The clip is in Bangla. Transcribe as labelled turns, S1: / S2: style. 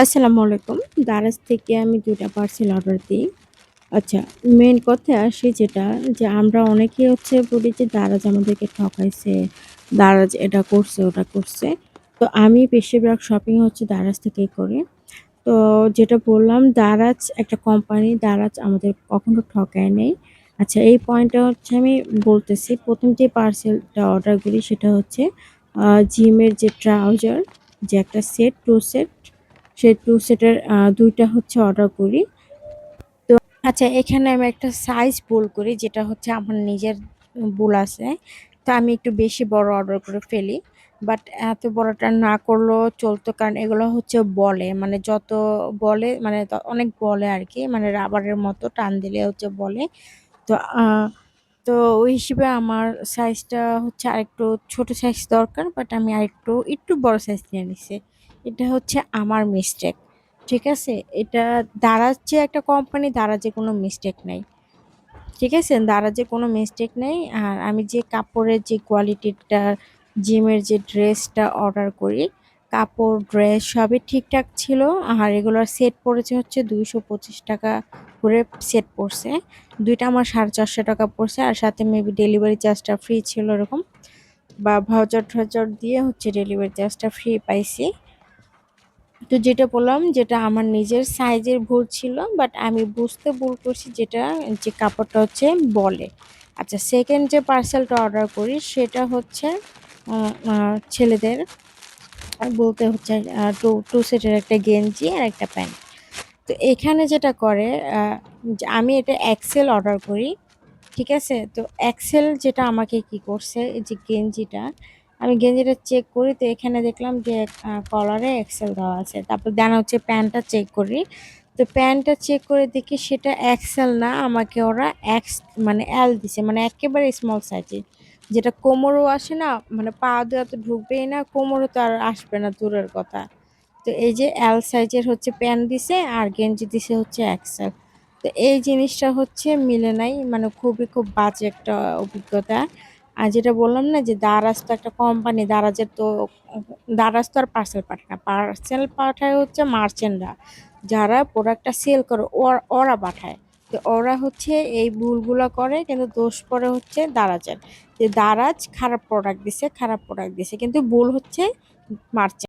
S1: আসসালামু আলাইকুম। দারাজ থেকে আমি ২ টা পার্সেল অর্ডার দিই। আচ্ছা, মেন কথা আসি যেটা যে আমরা অনেকেই হচ্ছে বলি যে দারাজ আমাদেরকে ঠকাইছে, দারাজ এটা করছে, ওটা করছে। তো আমি বেশিরভাগ শপিং হচ্ছে দারাজ থেকেই করি। তো যেটা বললাম দারাজ একটা কোম্পানি, দারাজ আমাদের কখনো ঠকায় নেই আচ্ছা এই পয়েন্টটা হচ্ছে আমি বলতেছি। প্রথম যে পার্সেলটা অর্ডার করি সেটা হচ্ছে জিমের যে ট্রাউজার যে একটা সেট টু সেট সেই টু সেটের দুইটা হচ্ছে অর্ডার করি। তো আচ্ছা এখানে আমি একটা সাইজ ভুল করি, যেটা হচ্ছে আমার নিজের ভুল আছে। তো আমি একটু বেশি বড় অর্ডার করে ফেলি। বাট এত বড়টা না করলেও চলতো, কারণ এগুলো হচ্ছে বলে মানে যত বলে মানে অনেক বলে আর কি মানে রাবারের মতো টান দিলে হচ্ছে বলে। তো তো ওই হিসেবে আমার সাইজটা হচ্ছে আরেকটু ছোট সাইজ দরকার বাট আমি আরেকটু, একটু বড় সাইজ নিয়ে নিছি। এটা হচ্ছে আমার মিস্টেক। ঠিক আছে? এটা দাঁড়াচ্ছে একটা কোম্পানি দারাজে কোনো মিস্টেক নাই। ঠিক আছে? দারাজে কোনো মিস্টেক নেই। আর আমি যে কাপড়ের যে কোয়ালিটিটা জিমের যে ড্রেসটা অর্ডার করি, কাপড়, ড্রেস সবই ঠিকঠাক ছিল। আর এগুলোর সেট পড়েছে হচ্ছে ৳২২৫ করে সেট পড়ছে। দুইটা আমার সাড়ে চারশো টাকা পড়ছে আর সাথে মেবি ডেলিভারি চার্জটা ফ্রি ছিল এরকম। বা ভাউচার-টাউচার দিয়ে হচ্ছে ডেলিভারি চার্জটা ফ্রি পাইছি। তো যেটা বললাম যেটা আমার নিজের সাইজের ভুল ছিল বাট আমি বুঝতে ভুল করছি যেটা যে কাপড়টা হচ্ছে বলে। আচ্ছা সেকেন্ড যে পার্সেলটা অর্ডার করি সেটা হচ্ছে ছেলেদের বলতে হচ্ছে টু টু সেটের একটা গেঞ্জি আর একটা প্যান্ট। তো এখানে যেটা করে আমি এটা এক্সেল অর্ডার করি। ঠিক আছে? তো এক্সেল যেটা আমাকে কি করছে এই যে গেঞ্জিটা, আমি গেঞ্জিটা চেক করি তো এখানে দেখলাম যে কলারে এক্সেল দেওয়া আছে। তারপর দেন হচ্ছে প্যান্টটা চেক করি। তো প্যান্টটা চেক করে দেখি সেটা এক্সেল না আমাকে ওরা এক্স মানে এল দিছে। মানে একেবারে স্মল সাইজের। যেটা কোমরও আসে না মানে পা দেওয়া তো ঢুকবেই না, কোমরও তো আর আসবে না দূরের কথা। তো এই যে এল সাইজের হচ্ছে প্যান্ট দিছে আর গেঞ্জি দিছে হচ্ছে এক্সেল। তো এই জিনিসটা হচ্ছে মিলে নাই। মানে খুবই খুব বাজে একটা অভিজ্ঞতা। আর যেটা বললাম না যে দারাজ তো একটা কোম্পানি, দারাজের তো দারাজ তো আর পার্সেল পাঠায় না। পার্সেল পাঠায় হচ্ছে মার্চেন্টরা। যারা প্রোডাক্টটা সেল করে ওর পাঠায়। তো ওরা হচ্ছে এই ভুলগুলো করে কিন্তু দোষ পরে হচ্ছে দারাজের। যে দারাজ খারাপ প্রোডাক্ট দিছে, খারাপ প্রোডাক্ট দিছে। কিন্তু ভুল হচ্ছে মার্চেন্ট।